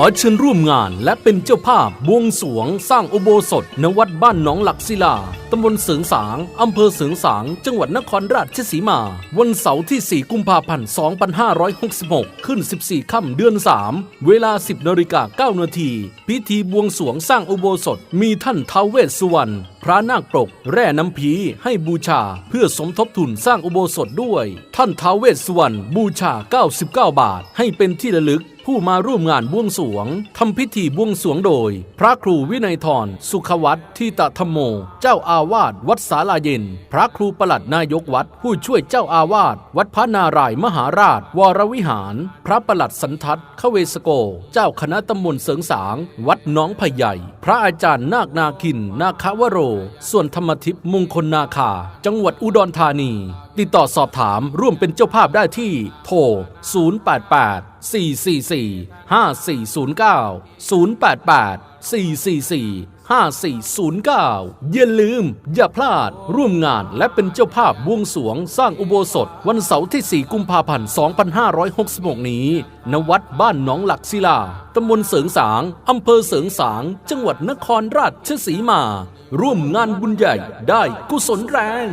อเชิญร่วมงานและเป็นเจ้าภาพบวงสวง สร้างอุโบสถณวัดบ้านหนองหลักศิลา ตำบลเสริงสาง อำเภอเสริงสาง จังหวัดนครราชสีมา วันเสาร์ที่ 4 กุมภาพันธ์ 2566 ขึ้น 14 ค่ำเดือน 3 เวลา 10นาฬิกา9นาที พิธีบวงสวงสร้างอุโบสถ มีท่านท้าวเวสสุวรรณ พระนาคปรก แร่น้ำผี ให้บูชา เพื่อสมทบทุนสร้างอุโบสถด้วย ท่านท้าวเวสสุวรรณ บูชา 99 บาท ให้เป็นที่ระลึก ผู้มาร่วมงานบวงสวงทำพิธีบวงสวงโดย พระครูวินัยทรสุขวัตทิตธรรมโม เจ้าอาวาสวัดสาลาเย็น พระครูประหลัดนายกวัด ผู้ช่วยเจ้าอาวาสวัดพระนารายมหาราช วรวิหาร พระประหลัดสันทัศน์ขเวสโก เจ้าคณะตำบลเสริงสาง วัดน้องไผ่ใหญ่ พระอาจารย์นาคนาคิน นาคาวโร ส่วนธรรมทิพมงคลนาคา จังหวัดอุดรธานี ติดต่อสอบถามร่วมเป็นเจ้าภาพได้ที่ โทร 088 444 5409 088 444 5409 อย่าลืม อย่าพลาด ร่วมงานและเป็นเจ้าภาพบวงสรวง สร้างอุโบสถ วันเสาร์ที่ 4 กุมภาพันธ์ 2566 นี้ ณ วัดบ้านหนองหลักศิลา ตำบลเสริงสาง อำเภอเสริงสาง จังหวัดนครราชสีมา ร่วมงานบุญใหญ่ได้กุศลแรง